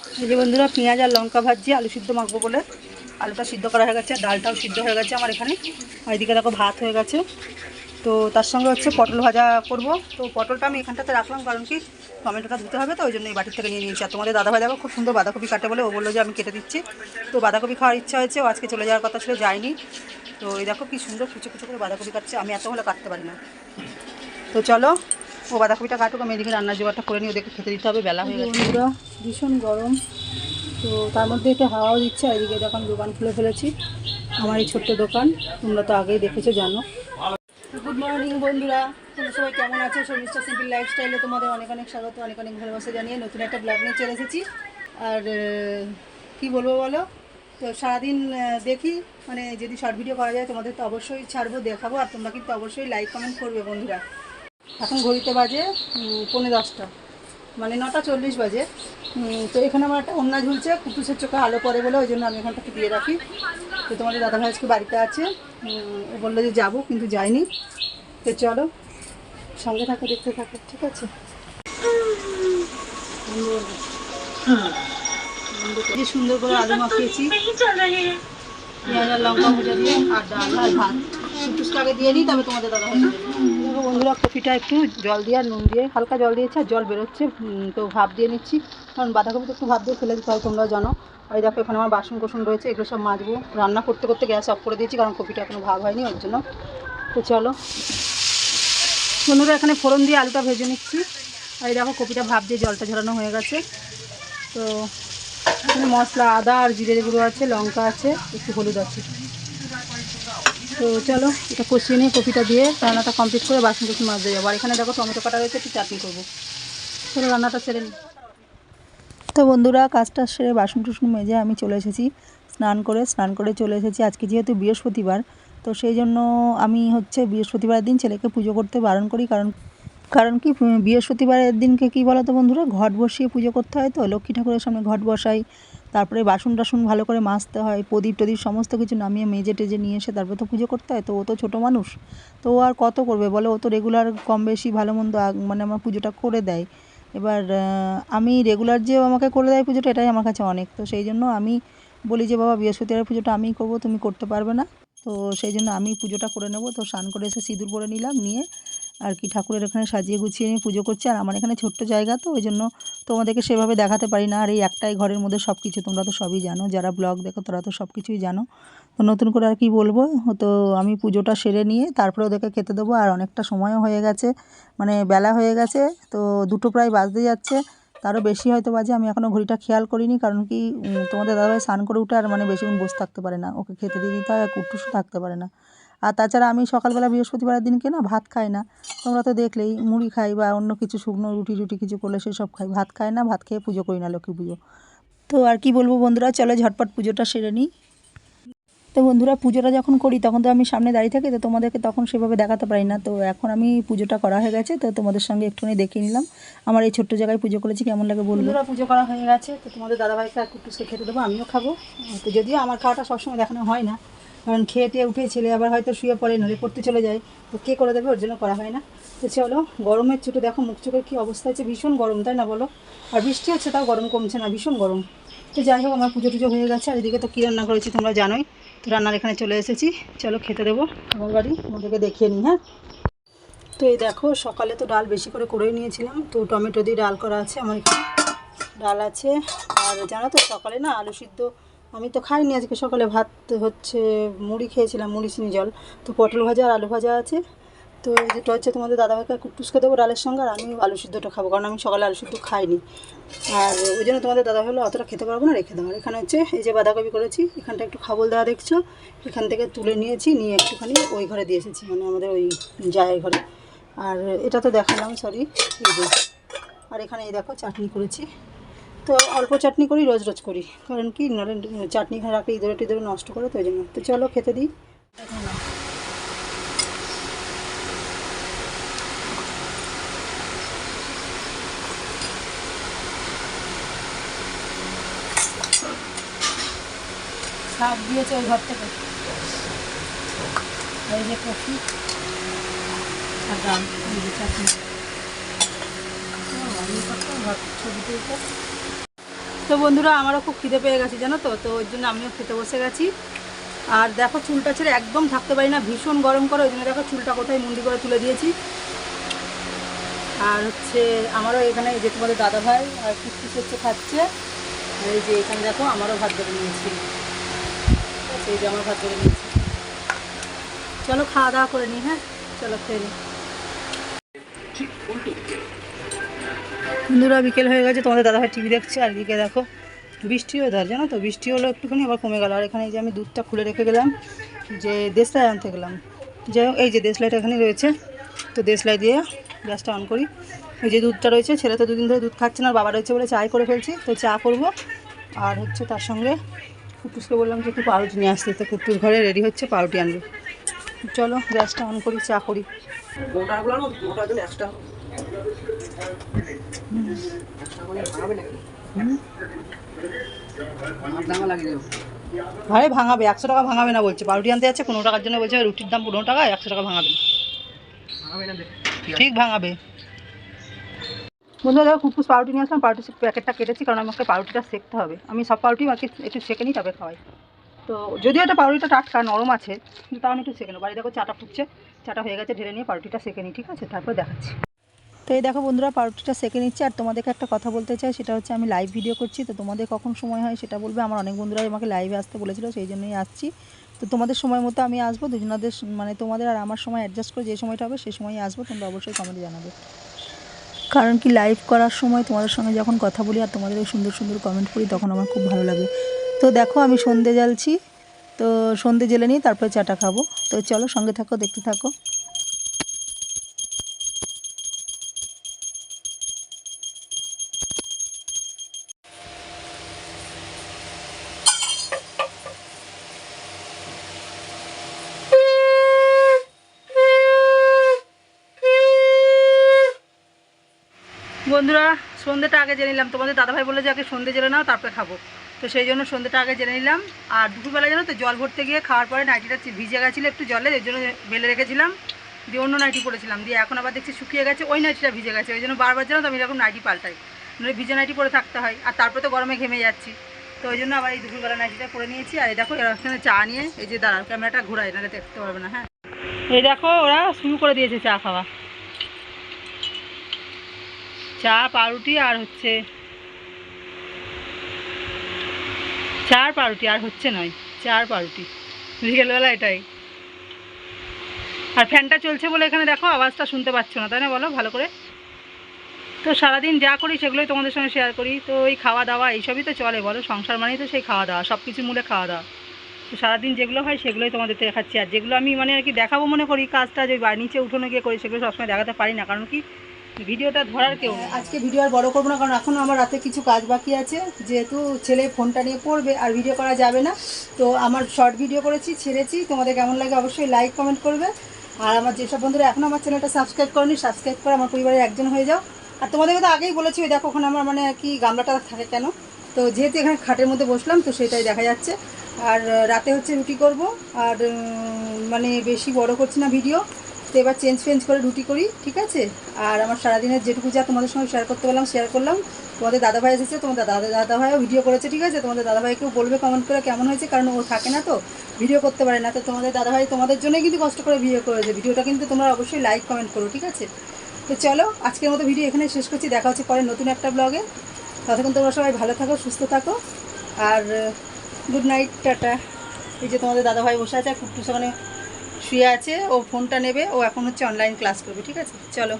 এই যে বন্ধুরা, পেঁয়াজ আর লঙ্কা ভাজছি, আলু সিদ্ধ মাখবো বলে। আলুটা সিদ্ধ করা হয়ে গেছে, ডালটাও সিদ্ধ হয়ে গেছে আমার এখানে। আর এদিকে দেখো ভাত হয়ে গেছে। তো তার সঙ্গে হচ্ছে পটল ভাজা করব। তো পটলটা আমি এখানটাতে রাখলাম, কারণ কি টমেটোটা ধুতে হবে তো, ওই জন্য এই বাটির থেকে নিয়ে নিয়েছি। আর তোমাদের দাদা ভাই দেখো খুব সুন্দর বাঁধাকপি কাটে বলে, ও বলল যে আমি কেটে দিচ্ছি। তো বাঁধাকপি খাওয়ার ইচ্ছা হয়েছে, ও আজকে চলে যাওয়ার কথা ছিল, যায়নি। তো এই দেখো কি সুন্দর কুচো কুচো করে বাঁধাকপি কাটছে, আমি এত হলে কাটতে পারি না। তো চলো ও বাঁধাকপিটা কাটুক, আমি এদিকে রান্নার জোগাড়টা করে নিই ওদেরকে খেতে দিতে হবে, বেলা হয়ে গেছে। ভীষণ গরম। তো তার মধ্যে একটু হাওয়াও দিচ্ছে এদিকে যখন দোকান খুলে ফেলেছি। আমার এই ছোট্ট দোকান, তোমরা তো আগেই দেখেছ, জানো। গুড মর্নিং বন্ধুরা, তোমরা সবাই কেমন আছো? শর্মিষ্ঠা সিম্পল লাইফস্টাইলে তোমাদের অনেক অনেক স্বাগত, অনেক অনেক ভালোবাসা জানিয়ে নতুন একটা ব্লগ নিয়ে চলে এসেছি। আর কি বলব বলো? তো সারাদিন দেখি মানে যদি শর্ট ভিডিও করা যায়, তোমাদের তো অবশ্যই ছাড়বো, দেখাবো, আর তোমরা কিন্তু অবশ্যই লাইক কমেন্ট করবে বন্ধুরা। এখন ঘড়িতে বাজে উম, পৌনে দশটা। মানে নটা চল্লিশ বাজে। তো এখানে আমার একটা অন্যা ঝুলছে কুটুসের চোখে আলো পড়ে বলে ওই জন্য আমি এখানটাকে দিয়ে রাখি। তো তোমাদের দাদাভাই আজকে বাড়িতে আছে। ও বলল যে যাব কিন্তু যাইনি তো চলো সঙ্গে থাকো দেখতে থাকো ঠিক আছে? যে সুন্দর করে আলু মাখিয়েছি। পেঁয়াজ আর লঙ্কা ভুজা দিয়ে আর ডাল আর ভাত। কুটুসকে আগে দিয়ে নিই তবে তোমাদের দাদা ভাই বন্ধুরা, কপিটা একটু জল দিয়ে আর নুন দিয়ে, হালকা জল দিয়েছে আর জল বেরোচ্ছে। তো ভাপ দিয়ে নিচ্ছি। কারণ বাঁধাকপিটা একটু ভাপ দিয়ে ফেলে দিতে হয়, তোমরাও জানো। আর দেখো, এখানে আমার বাসন কোসন রয়েছে, এগুলো সব মাজবো। রান্না করতে করতে গ্যাস অফ করে দিয়েছি, কারণ কপিটা এখনও ভাব হয়নি, ওর জন্য। তো চলো। বন্ধুরা, এখানে ফোড়ন দিয়ে আলুটা ভেজে নিচ্ছি। আর দেখো, কপিটা ভাপ দিয়ে জলটা ঝরানো হয়ে গেছে। তো এখানে মশলা, আদা আর জিরে গুঁড়ো আছে, লঙ্কা আছে, একটু হলুদ আছে। তো চলো, এটা কষিয়ে নিয়ে কপিটা দিয়ে রান্নাটা কমপ্লিট করে বাসন কুসুন মাছ দিয়ে যাব। আর এখানে দেখো টমেটো কাটা রয়েছে, একটু চাটনি করব। চলো রান্নাটা সেরে নিই। তো বন্ধুরা, কাজটা সেরে বাসন টুসন মেজে আমি চলে এসেছি স্নান করে। স্নান করে চলে এসেছি আজকে যেহেতু বৃহস্পতিবার, তো সেই জন্য আমি হচ্ছে বৃহস্পতিবার দিন ছেলেকে পুজো করতে বারণ করি। কারণ কারণ কি বৃহস্পতিবারের দিনকে কি বলো তো বন্ধুরা? ঘট বসিয়ে পুজো করতে হয় তো, লক্ষ্মী ঠাকুরের সামনে ঘট বসাই, তারপরে বাসন টাসন ভালো করে মাজতে হয়, প্রদীপ টদীপ সমস্ত কিছু নামিয়ে মেজে টেজে নিয়ে এসে তারপরে তো পুজো করতে হয়। তো ও তো ছোটো মানুষ, তো ও আর কত করবে বলো? ও তো রেগুলার কম বেশি ভালো মন্দ মানে আমার পুজোটা করে দেয়। এবার আমি রেগুলার যে আমাকে করে দেয় পুজোটা, এটাই আমার কাছে অনেক। তো সেই জন্য আমি বলি যে, বাবা বৃহস্পতিবার পুজোটা আমি করব, তুমি করতে পারবে না। তো সেই জন্য আমি পুজোটা করে নেব। তো স্নান করে এসে সিঁদুর পরে নিলাম, নিয়ে আর কি ঠাকুরের এখানে সাজিয়ে গুছিয়ে নিয়ে পুজো করছি। আর আমার এখানে ছোট্ট জায়গা তো, ওই জন্য তোমাদেরকে সেভাবে দেখাতে পারি না। আর এই একটাই ঘরের মধ্যে সব কিছু তোমরা তো সবই জানো। যারা ব্লগ দেখো, তারা তো সব কিছুই জানো। তো নতুন করে আর কি বলব, তো আমি পুজোটা সেরে নিয়ে তারপরে ওদেরকে খেতে দেবো। আর অনেকটা সময়ও হয়ে গেছে মানে বেলা হয়ে গেছে, তো দুটো প্রায় বাজতে যাচ্ছে। তারও বেশি হয়তো বাজে, আমি এখনও ঘড়িটা খেয়াল করিনি। কারণ কি তোমাদের দাদাভাই স্নান করে উঠে আর মানে বেশিক্ষণ বসে থাকতে পারে না। ওকে খেতে দিয়ে দিতে হয়, আর কুটুসও থাকতে পারে না। আর তাছাড়া আমি সকালবেলা বৃহস্পতিবারের দিনকে না ভাত খাই না। তোমরা তো দেখলেই মুড়ি খাই বা অন্য কিছু শুকনো রুটি রুটি কিছু করলে সেসব খাই। ভাত খাই না, ভাত খেয়ে পুজো করি না, লক্ষ্মী পুজো। তো আর কি বলব বন্ধুরা, চলো ঝটপট পুজোটা সেরে নিই। তো বন্ধুরা, পুজোটা যখন করি তখন তো আমি সামনে দাঁড়িয়ে থাকি, তো তোমাদেরকে তখন সেভাবে দেখাতে পারি না। তো এখন আমি পুজোটা করা হয়ে গেছে, তো তোমাদের সঙ্গে একটুখানি দেখিয়ে নিলাম। আমার এই ছোট্ট জায়গায় পুজো করেছি, কেমন লাগে বলব? পুজো করা হয়ে গেছে, তো তোমাদের দাদাভাইকে আর কুটুসকে খেতে দেবো, আমিও খাব। তো যদিও আমার খাওয়াটা সবসময় দেখানো হয় না কারণ খেয়ে টেয়ে উঠে ছেলে আবার হয়তো শুয়ে পড়ে নলে পড়তে চলে যায়। তো কে করে দেবে? ওর জন্য করা হয় না। তো চলো, গরমের ছুটে, দেখো মুখ চোখের কী অবস্থা হচ্ছে। ভীষণ গরম, তাই না বলো? আর বৃষ্টি হচ্ছে, তাও গরম কমছে না, ভীষণ গরম। তো যাই হোক, আমার পুজো টুজো হয়ে গেছে। আর এদিকে তো কী রান্না করেছি তোমরা জানোই। তো রান্নার এখানে চলে এসেছি। চলো খেতে দেবো। আমার বাড়ি, তোমাদেরকে দেখিয়ে নিই হ্যাঁ? তো এই দেখো, সকালে তো ডাল বেশি করে করেই নিয়েছিলাম। তো টমেটো দিয়ে ডাল করা আছে আমার এখানে। ডাল আছে, আর জানো তো, সকালে না আলু সিদ্ধ আমি তো খাইনি, আজকে সকালে ভাত হচ্ছে মুড়ি খেয়েছিলাম, মুড়ি চিনি জল। তো পটল ভাজা আর আলু ভাজা আছে। তো যেটা হচ্ছে তোমাদের দাদাভাইকে কুটুসকে দেবো, ডালের সঙ্গে, আর আমি আলু সিদ্ধটা খাব, কারণ আমি সকালে আলু সিদ্ধ খাইনি। আর ওই জন্য তোমাদের দাদা হলো অতটা খেতে পারব না, রেখে দেবো এখানে হচ্ছে এই যে বাঁধাকপি করেছি, এখানটা একটু খাবল দেওয়া দেখছ, এখান থেকে তুলে নিয়েছি, নিয়ে একটুখানি ওই ঘরে দিয়ে এসেছি মানে আমাদের ওই জায়ের ঘরে। আর এটা তো দেখালাম সরি আর এখানে এই দেখো, চাটনি করেছি। তো অল্প চাটনি করি, রোজ রোজ করি। কারণ কি, নাহলে চাটনি রাখলে ইঁদুরে টিদুরে নষ্ট করে, তো ওই জন্য। তো চলো খেতে দিই। শাক দিয়েছে ওই ঘর থেকে। এই যে কফি আর ছবি তুলতে। তো বন্ধুরা, আমারও খুব খিদে পেয়ে গেছে, জানো তো? তো ওই জন্য আমিও খেতে বসে গেছি। আর দেখো, চুলটা ছেড়ে একদম থাকতে পারি না, ভীষণ গরম করে, ওই জন্য দেখো চুলটা কোথায় মুন্ডি করে তুলে দিয়েছি। আর হচ্ছে, আমারও এখানে এই যে তোমাদের দাদা ভাই আর কুচকুচ হচ্ছে খাচ্ছে। এই যে এখানে দেখো, আমারও ভাত বেড়ে নিয়েছি। সেই যে আমার ভাত বেড়ে নিয়েছি। চলো, খাওয়া দাওয়া করে নিই হ্যাঁ? চলো, খেয়ে নিই। বন্ধুরা, বিকেল হয়ে গেছে, তোমাদের দাদাভাই টিভি দেখছে, আর এদিকে দেখো, বৃষ্টি ওয়েদার জানো তো? বৃষ্টি হলো একটুখানি, আবার কমে গেল। আর এখানে যে আমি দুধটা খুলে রেখে গেলাম, যে দেশলাই আনতে গেলাম। যাই হোক, এই যে দেশলাইটা এখানে রয়েছে, তো দেশলাই দিয়ে গ্যাসটা অন করি। এই যে দুধটা রয়েছে, ছেলে তো দুদিন ধরে দুধ খাচ্ছে না বাবা রয়েছে বলে চাই করে ফেলছি, তো চা করব। আর হচ্ছে তার সঙ্গে কুটুসকে বললাম যে একটু পাউরুটি নিয়ে আসতে, তো কুটুর ঘরে রেডি হচ্ছে পাউরুটি আনবে। চলো, গ্যাসটা অন করি, চা করি। আরে ভাঙাবে, একশো টাকা ভাঙাবে না বলছে। পাউরুটি আনতে যাচ্ছে, পনেরো টাকার জন্য বলছে, রুটির দাম পনেরো টাকা, একশো টাকা ভাঙাবে। ঠিক ভাঙাবে। বন্ধুরা দেখো কুকুস পাউরুটি নিয়ে আসলাম পাউরুটি প্যাকেটটা কেটেছি, কারণ আমাকে পাউরুটিটা সেকতে হবে। আমি সব পাউরুটি আমাকে একটু সেকে নিই তবে খাওয়াই। তো যদিও এটা পাউরুটিটা টাটকা নরম আছে, কিন্তু তাও আমি একটু সেকে নেব। বাড়ি দেখো চাটা ফুটছে, চাটা হয়ে গেছে, ঢেলে নিয়ে পাউরুটিটা সেকে নিই, ঠিক আছে? তারপর দেখাচ্ছি। তো এই দেখো বন্ধুরা, পাউরুটিটা সেকে নিচ্ছে। আর তোমাদেরকে একটা কথা বলতে চাই, সেটা হচ্ছে আমি লাইভ ভিডিও করছি, তো তোমাদের কখন সময় হয় সেটা বলবে। আমার অনেক বন্ধুরা আমাকে লাইভে আসতে বলেছিল, সেই জন্যই আসছি। তো তোমাদের সময় মতো আমি আসব, দুজনাদের মানে তোমাদের আর আমার সময় অ্যাডজাস্ট করে যে সময়টা হবে সেই সময়ই আসব, তোমরা অবশ্যই কমেন্টে জানাবে। কারণ কি লাইভ করার সময় তোমাদের সঙ্গে যখন কথা বলি আর তোমাদের সুন্দর সুন্দর কমেন্ট করি তখন আমার খুব ভালো লাগে। তো দেখো আমি সন্ধে জ্বালছি, তো সন্ধে জেলে নিই তারপরে চাটা খাব। তো চলো সঙ্গে থাকো, দেখতে থাকো। বন্ধুরা, সন্ধ্যেটা আগে জেনে নিলাম। তোমাদের দাদাভাই বলে যে আগে সন্ধ্যে জেনে নাও, তারপরে খাব। তো সেই জন্য সন্ধ্যেটা আগে জেনে নিলাম। আর দুপুরবেলা জানো তো, জল ভরতে গিয়ে খাওয়ার পরে নাইটিটা ভিজে গেছিল একটু জলে ওই জন্য বেলে রেখেছিলাম। দিয়ে অন্য নাইটি পরেছিলাম। দিয়ে এখন আবার দেখছি শুকিয়ে গেছে, ওই নাইটিটা ভিজে গেছে। ওই জন্য বারবার জানো তো আমি এরকম নাইটি পাল্টাই। মানে ভিজে নাইটি পরে থাকতে হয়। আর তারপরে তো গরমে ঘেমে যাচ্ছি। তো ওই জন্য আবার এই দুপুরবেলা নাইটিটা পরে নিয়েছি। আর এই দেখো এখানে চা নিয়ে, এই যে দাঁড়াও, ক্যামেরাটা ঘোরায়, নাহলে দেখতে পারবে না হ্যাঁ। এই দেখো, ওরা শুরু করে দিয়েছে চা খাওয়া। চা, পাউরুটি আর হচ্ছে চার পাউরুটি আর হচ্ছে নয়, চার পাউরুটি। বিকেলবেলা এটাই। আর ফ্যানটা চলছে বলে এখানে দেখো, আওয়াজটা শুনতে পাচ্ছ না, তাই না বলো? ভালো করে? তো সারাদিন যা করি সেগুলোই তোমাদের সঙ্গে শেয়ার করি। তো এই খাওয়া দাওয়া এইসবই তো চলে, বলো? সংসার মানেই তো সেই খাওয়া দাওয়া সব কিছু মূলে খাওয়া দাওয়া। তো সারাদিন যেগুলো হয় সেগুলোই তোমাদের দেখাচ্ছি আর যেগুলো আমি মানে আর কি দেখাবো মনে করি, কাজটা যে নিচে উঠোনে গিয়ে করি সেগুলো সবসময় দেখাতে পারি না। কারণ কি? ভিডিওটা ধরার কেউ। আজকে ভিডিও আর বড় করব না, কারণ এখন আমার রাতে কিছু কাজ বাকি আছে। যেহেতু ছেলে ফোনটা নিয়ে পড়বে, আর ভিডিও করা যাবে না, তো আমার শর্ট ভিডিও করেছি, ছেড়েছি। তোমাদের কেমন লাগে অবশ্যই লাইক কমেন্ট করবে। আর আমার যেসব বন্ধুরা এখন আমার চ্যানেলটা সাবস্ক্রাইব করেনি সাবস্ক্রাইব করে আমার পরিবারের একজন হয়ে যাও। আর তোমাদেরকে তো আগেই বলেছি, ওই দেখো ওখানে আমার মানে কি গামলাটা থাকে কেন? তো যেহেতু এখানে খাটের মধ্যে বসলাম, তো সেটাই দেখা যাচ্ছে। আর রাতে হচ্ছে রুটি করব, আর মানে বেশি বড় করছি না ভিডিও। তো এবার চেঞ্জ ফেঞ্জ করে রুটি করি, ঠিক আছে? আর আমার সারাদিনের যেটুকু যা তোমাদের সঙ্গে শেয়ার করতে পারলাম শেয়ার করলাম। তোমাদের দাদাভাই এসেছে, তোমাদের দাদা, দাদাভাইও ভিডিও করেছে, ঠিক আছে? তোমাদের দাদাভাইকেও বলবে কমেন্ট করে কেমন হয়েছে? কারণ ও থাকে না তো ভিডিও করতে পারে না। তো তোমাদের দাদাভাই তোমাদের জন্যই কিন্তু কষ্ট করে ভিডিও করেছে। ভিডিওটা কিন্তু তোমরা অবশ্যই লাইক কমেন্ট করো, ঠিক আছে? তো চলো, আজকের মতো ভিডিও এখানে শেষ করছি। দেখা হচ্ছে পরে নতুন একটা ব্লগে ততক্ষণ তোমরা সবাই ভালো থাকো, সুস্থ থাকো। আর গুড নাইট টাটা। এই যে তোমাদের দাদাভাই বসে আছে কুট্টু সেখানে শুয়ে আছে ও ফোনটা নেবে ও এখন হচ্ছে অনলাইন ক্লাস করবে ঠিক আছে? চলো।